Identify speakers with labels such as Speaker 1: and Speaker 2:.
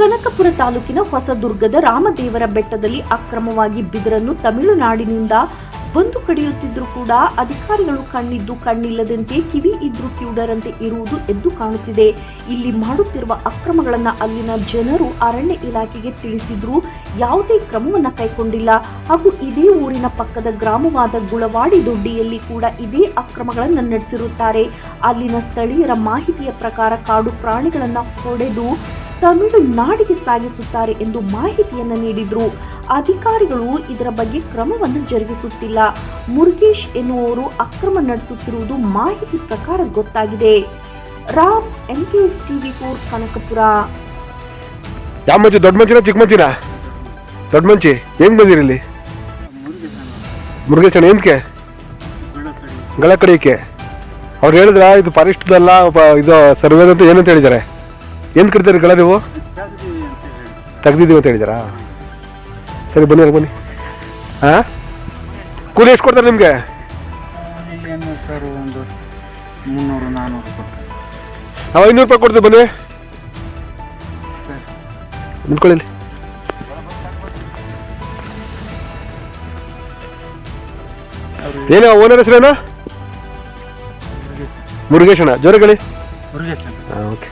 Speaker 1: ಕನಕಪುರ ತಾಲೂಕಿನ ಹೊಸದುರ್ಗದ ರಾಮದೇವರ ಬೆಟ್ಟದಲ್ಲಿ ಅಕ್ರಮವಾಗಿ ಬಿದಿರನ್ನು ತಮಿಳುನಾಡಿನಿಂದ ಬಂದು ಕಡಿಯುತ್ತಿದ್ರೂ ಕೂಡ ಅಧಿಕಾರಿಗಳು ಕಣ್ಣಿದ್ದು ಕಣ್ಣಿಲ್ಲದಂತೆ ಕಿವಿ ಇದ್ರು ಕಿವುಡರಂತೆ ಇರುವುದು ಎದ್ದು ಕಾಣುತ್ತಿದೆ. ಇಲ್ಲಿ ಮಾಡುತ್ತಿರುವ ಅಕ್ರಮಗಳನ್ನು ಅಲ್ಲಿನ ಜನರು ಅರಣ್ಯ ಇಲಾಖೆಗೆ ತಿಳಿಸಿದ್ರೂ ಯಾವುದೇ ಕ್ರಮವನ್ನು ಕೈಗೊಂಡಿಲ್ಲ. ಹಾಗೂ ಇದೇ ಊರಿನ ಪಕ್ಕದ ಗ್ರಾಮವಾದ ಗುಳವಾಡಿ ದೊಡ್ಡಿಯಲ್ಲಿ ಕೂಡ ಇದೇ ಅಕ್ರಮಗಳನ್ನು ನಡೆಸಿರುತ್ತಾರೆ. ಅಲ್ಲಿನ ಸ್ಥಳೀಯರ ಮಾಹಿತಿಯ ಪ್ರಕಾರ ಕಾಡು ಪ್ರಾಣಿಗಳನ್ನು ಹೊಡೆದು ತಮಿಳುನಾಡಿಗೆ ಸಾಗಿಸುತ್ತಾರೆ ಎಂದು ಮಾಹಿತಿಯನ್ನು ನೀಡಿದ್ರು. ಅಧಿಕಾರಿಗಳು ಇದರ ಬಗ್ಗೆ ಕ್ರಮವನ್ನು ಜರುಗಿಸುತ್ತಿಲ್ಲ. ಮುರುಗೇಶ್ ಎನ್ನುವವರು ಅಕ್ರಮ ನಡೆಸುತ್ತಿರುವುದು ಮಾಹಿತಿ ಪ್ರಕಾರ ಗೊತ್ತಾಗಿದೆ. Ram N K S TV four Kanakapura.
Speaker 2: ಯಾವ ಮಂಚಿ ದೊಡ್ಡ ಮಂಚಿನ ಚಿಕ್ಕ ಮಂಚಿನ ದೊಡ್ಡ ಮಂಚಿ ಹೆಂಗ್ ಬಂದಿರಿ ಇಲ್ಲಿ? ಮುರುಗೇಶಣ್ಣ ಏನಕ್ಕೆ ಗಳ ಕಡೆಯಕ್ಕೆ ಅವ್ರು ಹೇಳಿದ್ರ ಇದು ಫಾರೆಸ್ಟ್ದಲ್ಲ ಇದು ಸರ್ವೇದಂತ ಅಂತ ಏನಂತ ಹೇಳಿದ್ದಾರೆ? ಏನು ಕಟ್ತಾರೆ ಗಳ ನೀವು? ತೆಗ್ದಿದ್ದೀವಿ ಅಂತ ಹೇಳಿದಾರಾ ಸರಿ ಬನ್ನಿ ಅಲ್ಲಿ ಬನ್ನಿ. ಹಾಂ ಕೂಲಿ ಎಷ್ಟು ಕೊಡ್ತಾರೆ ನಿಮಗೆ?
Speaker 3: ಏನು ಸರ್ ಒಂದು ಮುನ್ನೂರು ನಾನ್ನೂರು ಕೊಟ್ಟು
Speaker 2: ನಾವು ಐನೂರು ರೂಪಾಯಿ ಕೊಡ್ತೀವಿ ಬನ್ನಿ. ನಿಂತ್ಕೊಳ್ಳಿ ಏನೋ ಓನರ್ ಹೆಸರೇನಾ? ಮುರುಗೇಶಣ್ಣ ಜೋರಗಳಿ
Speaker 3: ಮುರುಗೇಶ್
Speaker 2: ಹಾಂ ಓಕೆ.